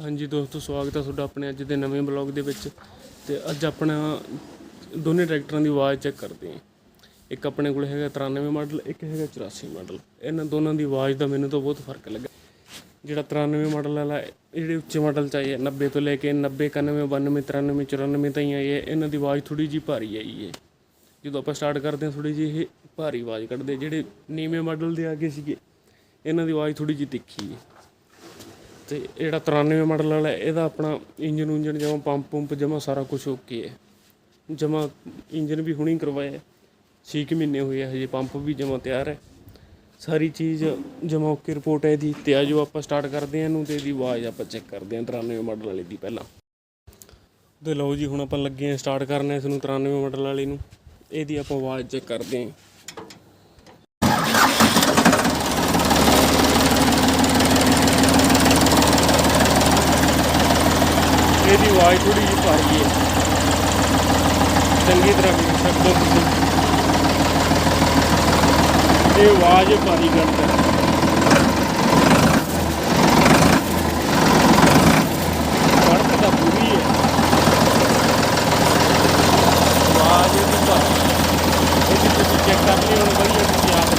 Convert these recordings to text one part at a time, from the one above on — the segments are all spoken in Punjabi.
ਹਾਂਜੀ ਦੋਸਤੋ, ਸਵਾਗਤ ਹੈ ਤੁਹਾਡਾ ਆਪਣੇ ਅੱਜ ਦੇ ਨਵੇਂ ਬਲੌਗ ਦੇ ਵਿੱਚ ਤੇ ਅੱਜ ਆਪਣਾ ਦੋਨੇ ਟਰੈਕਟਰਾਂ ਦੀ ਆਵਾਜ਼ ਚੈੱਕ ਕਰਦੇ ਹਾਂ। ਇੱਕ ਆਪਣੇ ਕੋਲ ਹੈਗਾ 93 ਮਾਡਲ, ਇੱਕ ਹੈਗਾ 84 ਮਾਡਲ। ਇਹਨਾਂ ਦੋਨਾਂ ਦੀ ਆਵਾਜ਼ ਦਾ ਮੈਨੂੰ ਤਾਂ ਬਹੁਤ ਫ਼ਰਕ ਲੱਗਾ। ਜਿਹੜਾ 93 ਮਾਡਲ ਵਾਲਾ ਇਹ ਜਿਹੜੇ ਉੱਚੇ ਮਾਡਲ ਚ ਆਏ ਹੈ 90 ਤੋਂ ਲੈ ਕੇ 90 91 92 93 94 ਤਾਈਂ ਆਏ ਹੈ, ਇਹਨਾਂ ਦੀ ਆਵਾਜ਼ ਥੋੜੀ ਜੀ ਭਾਰੀ ਆਈ ਹੈ। ਜਦੋਂ ਆਪਾਂ ਸਟਾਰਟ ਕਰਦੇ ਹਾਂ ਥੋੜੀ ਜੀ ਇਹ ਭਾਰੀ ਆਵਾਜ਼ ਕੱਢਦੇ ਜਿਹੜੇ ਨੀਵੇਂ ਮਾਡਲ ਦੇ ਆ ਗਏ ਸੀਗੇ, ਇਹਨਾਂ ਦੀ ਆਵਾਜ਼ ਥੋੜੀ ਜੀ ਤਿੱਖੀ ਹੈ। ਤੇ ਜਿਹੜਾ 93 ਮਾਡਲ ਵਾਲਾ, ਇਹਦਾ ਆਪਣਾ ਇੰਜਨ ਉਂਜਨ ਜਮਾ ਪੰਪ ਪੰਪ ਜਮਾ ਸਾਰਾ ਕੁਝ ਓਕੇ ਹੈ। ਜਮਾ ਇੰਜਨ ਵੀ ਹੁਣੀ ਕਰਵਾਇਆ ਹੈ। 6 ਮਹੀਨੇ ਹੋਏ ਆ, ਹਜੇ ਪੰਪ ਵੀ ਜਮਾ ਤਿਆਰ ਹੈ। ਸਾਰੀ ਚੀਜ਼ ਜਮਾ ਓਕੇ ਰਿਪੋਰਟ ਹੈ ਇਹਦੀ ਤੇ ਆਜੋ ਆਪਾਂ ਸਟਾਰਟ ਕਰਦੇ ਹਾਂ ਇਹਨੂੰ ਤੇ ਇਹਦੀ ਆਵਾਜ਼ ਆਪਾਂ ਚੈੱਕ ਕਰਦੇ ਹਾਂ 93 ਮਾਡਲ ਵਾਲੇ ਦੀ ਪਹਿਲਾਂ। ਤੇ ਲਓ ਜੀ, ਹੁਣ ਆਪਾਂ ਲੱਗੇ ਹਾਂ ਸਟਾਰਟ ਕਰਨਾ ਇਸ ਨੂੰ 93 ਮਾਡਲ ਵਾਲੀ ਨੂੰ। ਇਹਦੀ ਆਪਾਂ ਆਵਾਜ਼ ਚੈੱਕ ਕਰਦੇ ਹਾਂ ਇਹਦੀ ਆਵਾਜ਼ ਥੋੜੀ ਜਿਹੀ ਭਾਰੀ ਹੈ। ਚੰਗੀ ਤਰ੍ਹਾਂ ਵੇਖ ਸਕਦੇ ਹੋ ਤੁਸੀਂ ਇਹ ਆਵਾਜ਼ ਭਾਰੀ ਕਰਦਾ ਹੈ। ਫ਼ਰਕ ਤਾਂ ਪੂਰੀ ਹੈ। ਆਵਾਜ਼ ਇਹਦੀ ਭਾਰੀ ਹੈ ਇਹਦੀ ਤੁਸੀਂ ਚੈੱਕ ਕਰ ਲਿਓ ਹੁਣ ਵਧੀਆ ਤੁਸੀਂ ਆਪ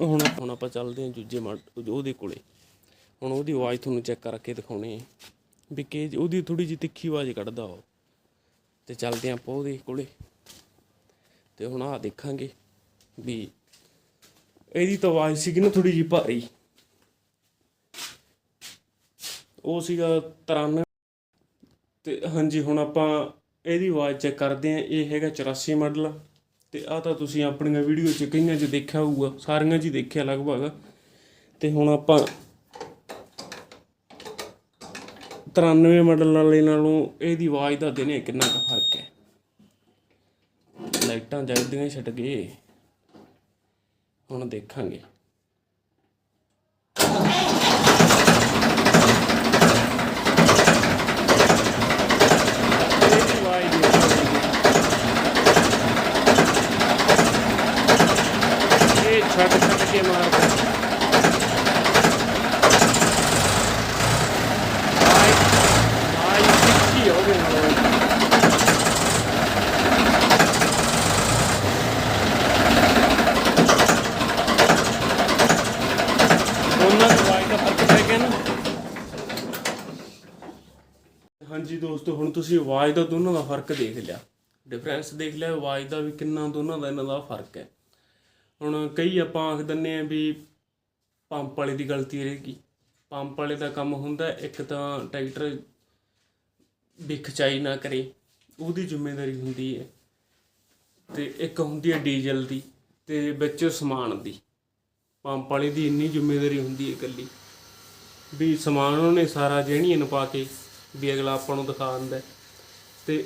ਹੁਣ ਹੁਣ ਆਪਾਂ ਚੱਲਦੇ ਹਾਂ ਦੂਜੇ ਮਾਡ- ਉਹਦੇ ਕੋਲੇ। ਹੁਣ ਉਹਦੀ ਆਵਾਜ਼ ਤੁਹਾਨੂੰ ਚੈੱਕ ਕਰਕੇ ਦਿਖਾਉਣੀ ਹੈ। ਵੀ ਕਿ ਉਹਦੀ ਥੋੜੀ ਜਿਹੀ ਤਿੱਖੀ ਆਵਾਜ਼ ਕੱਢਦਾ ਉਹ। ਤੇ ਚੱਲਦੇ ਹਾਂ ਆਪਾਂ ਉਹਦੇ ਕੋਲੇ। ਤੇ ਹੁਣ ਆ ਦੇਖਾਂਗੇ ਵੀ ਇਹਦੀ ਤਾਂ ਆਵਾਜ਼ ਸੀਗੀ ਨਾ ਥੋੜੀ ਜਿਹੀ ਭਾਰੀ। ਉਹ ਸੀਗਾ 93 ਤੇ ਹਾਂਜੀ, ਹੁਣ ਆਪਾਂ ਇਹਦੀ ਆਵਾਜ਼ ਚੈੱਕ ਕਰਦੇ ਹਾਂ। ਇਹ ਹੈਗਾ 84 ਮਾਡਲ। ਤੇ ਆ ਤਾਂ ਤੁਸੀਂ ਆਪਣੀਆਂ ਵੀਡੀਓ 'ਚ ਕਈਆਂ 'ਚ ਦੇਖਿਆ ਹੋਊਗਾ, ਸਾਰੀਆਂ 'ਚ ਹੀ ਦੇਖਿਆ ਲਗਭਗ। ਤੇ ਹੁਣ ਆਪਾਂ 93 ਮਾਡਲ ਵਾਲੇ ਨਾਲੋਂ ਇਹਦੀ ਆਵਾਜ਼ ਦਾ ਦਿਨੇ ਕਿੰਨਾ ਕੁ ਫ਼ਰਕ ਹੈ। ਲਾਈਟਾਂ ਜਗਦੀਆਂ ਛੱਡ ਗਏ। ਹੁਣ ਦੇਖਾਂਗੇ ਇਹਦੀ ਆਵਾਜ਼ ਦੇਖੋ ਇਹ ਛੱਡ ਛੱਡ ਕੇ ਮਾਰਦਾ ਆਈ ਆਈ ਸਿੱਖੀ ਹੋ ਗਈ ਨਾਲੋਂ ਦੋਨਾਂ ਦੀ ਆਵਾਜ਼ ਦਾ ਫ਼ਰਕ ਪੈ ਗਿਆ ਨਾ ਹਾਂਜੀ ਦੋਸਤੋ, ਹੁਣ ਤੁਸੀਂ ਆਵਾਜ਼ ਦਾ ਦੋਨਾਂ ਦਾ ਫ਼ਰਕ ਦੇਖ ਲਿਆ। ਡਿਫਰੈਂਸ ਦੇਖ ਲਿਆ, ਆਵਾਜ਼ ਦਾ ਵੀ ਕਿੰਨਾ ਦੋਨਾਂ ਦਾ, ਇਹਨਾਂ ਦਾ ਫ਼ਰਕ ਹੈ। ਹੁਣ ਕਈ ਆਪਾਂ ਆਖ ਦਿੰਨੇ ਆ ਵੀ ਪੰਪ ਵਾਲੇ ਦੀ ਗਲਤੀ ਰਹੇਗੀ। ਪੰਪ ਵਾਲੇ ਦਾ ਕੰਮ ਹੁੰਦਾ ਇੱਕ ਤਾਂ ਟਰੈਕਟਰ ਵੀ ਨਾ ਕਰੇ, ਉਹਦੀ ਜ਼ਿੰਮੇਵਾਰੀ ਹੁੰਦੀ ਹੈ। ਤੇ ਇੱਕ ਹੁੰਦੀ ਹੈ ਡੀਜ਼ਲ ਦੀ ਤੇ ਵਿੱਚ ਸਮਾਨ ਦੀ। ਪੰਪ ਵਾਲੇ ਦੀ ਇੰਨੀ ਜ਼ਿੰਮੇਵਾਰੀ ਹੁੰਦੀ ਹੈ ਇਕੱਲੀ ਵੀ ਸਮਾਨ ਉਹਨੇ ਸਾਰਾ ਜਿਹੜੀਆਂ ਨੂੰ ਪਾ ਕੇ ਵੀ ਅਗਲਾ ਆਪਾਂ ਨੂੰ ਦਿਖਾ ਦਿੰਦਾ ਹੈ। ਤੇ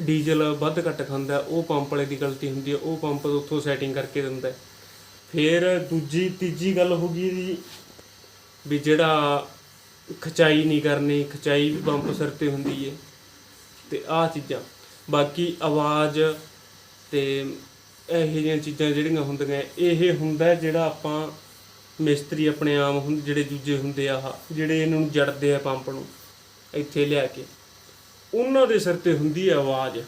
ਡੀਜ਼ਲ ਵੱਧ ਘੱਟ ਖਾਂਦਾ, ਉਹ ਪੰਪ ਵਾਲੇ ਦੀ ਗਲਤੀ ਹੁੰਦੀ ਹੈ, ਉਹ ਪੰਪ ਉੱਥੋਂ ਸੈਟਿੰਗ ਕਰਕੇ ਦਿੰਦਾ ਫਿਰ ਦੂਜੀ, ਤੀਜੀ ਗੱਲ ਹੋ ਗਈ ਜੀ, ਵੀ ਜਿਹੜਾ ਖਚਾਈ ਨਹੀਂ ਕਰਨੀ, ਖਚਾਈ ਵੀ ਪੰਪ ਸਿਰ ਤੇ ਹੁੰਦੀ ਹੈ, ਤੇ ਆਹ ਚੀਜ਼ਾਂ। ਬਾਕੀ ਆਵਾਜ਼ ਤੇ ਇਹੋ ਜਿਹੀਆਂ ਚੀਜ਼ਾਂ ਜਿਹੜੀਆਂ ਹੁੰਦੀਆਂ, ਇਹ ਹੁੰਦਾ ਜਿਹੜਾ ਆਪਾਂ ਮਿਸਤਰੀ ਆਪਣੇ ਆਮ ਹੁੰਦੇ, ਜਿਹੜੇ ਦੂਜੇ ਹੁੰਦੇ ਆ ਆਹ ਜਿਹੜੇ ਇਹਨਾਂ ਨੂੰ ਜੜਦੇ ਆ ਪੰਪ ਨੂੰ, ਇੱਥੇ ਲਿਆ ਕੇ। ਉਹਨਾਂ ਦੇ ਸਿਰ ਤੇ ਹੁੰਦੀ ਹੈ ਆਵਾਜ਼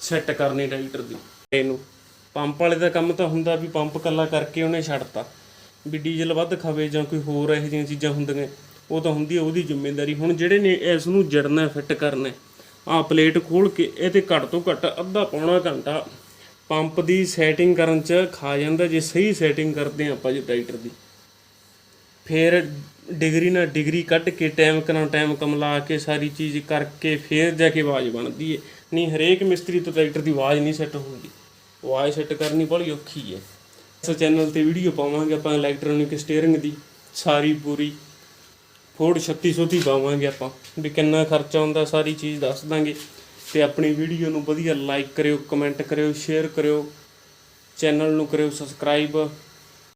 ਸੈੱਟ ਕਰਨੀ ਟਰੈਕਟਰ ਦੀ। ਇਹਨੂੰ। ਪੰਪ ਵਾਲੇ ਦਾ ਕੰਮ ਤਾਂ ਹੁੰਦਾ ਵੀ ਪੰਪ ਕੱਲਾ ਕਰਕੇ ਉਹਨੇ ਛੱਡਤਾ। ਵੀ ਡੀਜ਼ਲ ਵੱਧ ਖਾਵੇ ਜਾਂ ਕੋਈ ਹੋਰ ਇਹੋ ਜਿਹੀਆਂ ਚੀਜ਼ਾਂ ਹੁੰਦੀਆਂ, ਉਹ ਤਾਂ ਹੁੰਦੀ ਹੈ ਉਹਦੀ ਜ਼ਿੰਮੇਵਾਰੀ। ਹੁਣ ਜਿਹੜੇ ਨੇ ਇਸ ਨੂੰ ਜੜਨਾ ਫਿੱਟ ਕਰਨਾ ਆ ਪਲੇਟ ਖੋਲ ਕੇ ਇਹ ਤੇ ਘੱਟ ਤੋਂ ਘੱਟ ਅੱਧਾ ਪੌਣਾ ਘੰਟਾ ਪੰਪ ਦੀ ਸੈਟਿੰਗ ਕਰਨ ਚ ਖਾ ਜਾਂਦਾ। ਜੇ ਸਹੀ ਸੈਟਿੰਗ ਕਰਦੇ ਆ ਆਪਾਂ ਜੇ ਟਰੈਕਟਰ ਦੀ। ਫਿਰ ਡਿਗਰੀ ਨਾਲ ਡਿਗਰੀ ਕੱਢ ਕੇ ਟਾਈਮ ਕਰਾਂ ਟਾਈਮ ਕਮਲਾ ਕੇ ਸਾਰੀ ਚੀਜ਼ ਕਰਕੇ ਫਿਰ ਜਾ ਕੇ ਆਵਾਜ਼ ਬਣਦੀ ਹੈ ਨਹੀਂ, ਹਰੇਕ ਮਿਸਤਰੀ ਤੋਂ ਟਰੈਕਟਰ ਦੀ ਆਵਾਜ਼ ਨਹੀਂ ਸੈੱਟ ਹੁੰਦੀ। ਆਵਾਜ਼ ਸੈੱਟ ਕਰਨੀ ਬੜੀ ਔਖੀ ਹੈ ਇਸ ਚੈਨਲ ਤੇ ਵੀਡੀਓ ਪਾਵਾਂਗੇ ਆਪਾਂ ਇਲੈਕਟ੍ਰੋਨਿਕ ਸਟੀਅਰਿੰਗ ਦੀ, ਸਾਰੀ ਪੂਰੀ। ਫੋਰਡ 3600 ਦੀ ਪਾਵਾਂਗੇ ਆਪਾਂ, ਵੀ ਕਿੰਨਾ ਖਰਚਾ ਆਉਂਦਾ ਸਾਰੀ ਚੀਜ਼ ਦੱਸ ਦਾਂਗੇ। ਤੇ ਆਪਣੀ ਵੀਡੀਓ ਨੂੰ ਵਧੀਆ ਲਾਈਕ ਕਰਿਓ ਕਮੈਂਟ ਕਰਿਓ ਸ਼ੇਅਰ ਕਰਿਓ। ਚੈਨਲ ਨੂੰ ਕਰਿਓ ਸਬਸਕ੍ਰਾਈਬ